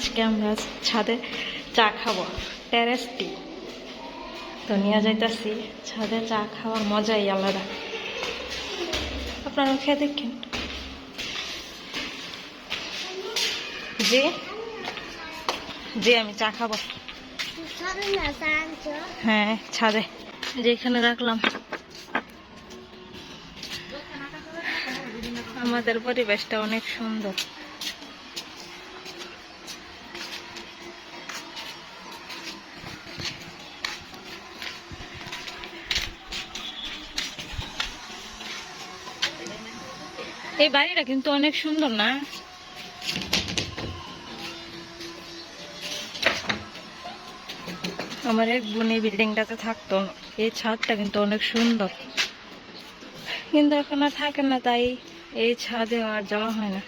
আজকে আমরা ছাদে চা খাব। টেরেস টি। তো নিয়ে যাইতাছি, ছাদে চা খাওয়ার মজাই আলাদা। আপনারা খেয়ে দেখেন। জি? জি, আমি চা খাব। হ্যাঁ ছাদে। যেখানে রাখলাম। আমাদের পরিবেশটা অনেক সুন্দর। এই বাড়িটা কিন্তু অনেক সুন্দর না? আমার এক বোন এই বিল্ডিংটাতে থাকতো। এই ছাদটা কিন্তু অনেক সুন্দর। কিন্তু এখন আর থাকে না, তাই এই ছাদে আর যাওয়া হয় না।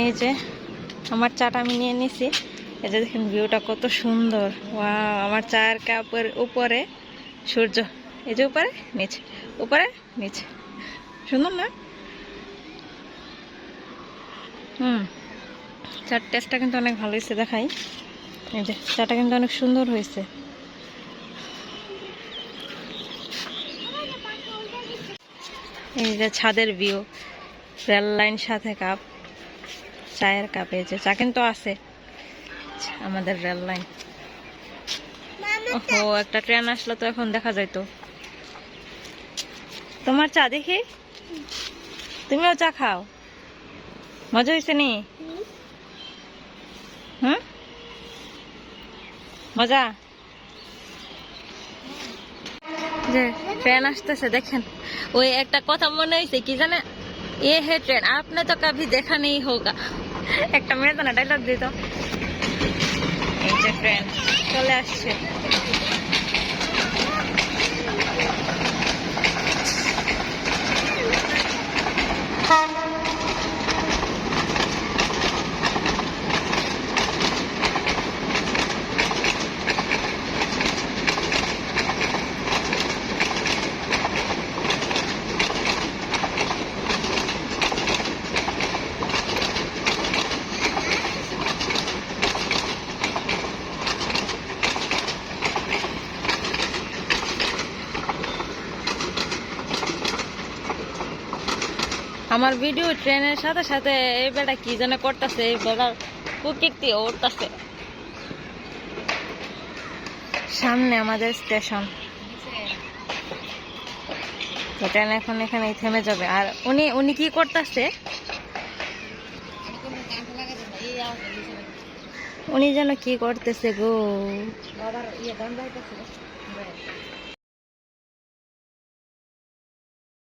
এই যে আমার চাটা আমি নিয়ে নিছি। এই যে দেখেন ভিউটা কত সুন্দর। ওয়াও, আমার চায়ের কাপের উপরে সূর্য, এই যে উপরে, নিচে উপরে, নিচে। সুন্দর না? হুম, চার টেস্টটা কিন্তু অনেক ভালো হয়েছে দেখাই। এই যে চাটা কিন্তু অনেক সুন্দর হয়েছে। এই যে ছাদের ভিউ রেল লাইন সাথে কাপ চায়ের কাপ এই যে, চা কিন্তু আছে। আমাদের রেল লাইন। ওহো, একটা ট্রেন আসলো তো এখন দেখা যাইতো তোমার চা দেখি? তুমিও চা খাও। মজা হয়েছে নি? হুম? মজা? যে, ট্রেন আসতেছে, দেখেন। ওই একটা কথা মনে হয়েছে কি জানে? এ হে ট্রেন, আপনি তো কभी দেখা নেই হোক। একটা মেয়ে তো না ডাইলগ দিত। এই যে ট্রেন। চলে আসছে আমার ভিডিও ট্রেনের সাথে সাথে এই বেটা কি যেন করতেছে, এই বেড়ার কুকিরটি উঠতেছে। সামনে আমাদের স্টেশন ট্রেন এখন এখানে থেমে যাবে। আর উনি উনি কি করতেছে? উনি যেন কি করতেছে গো।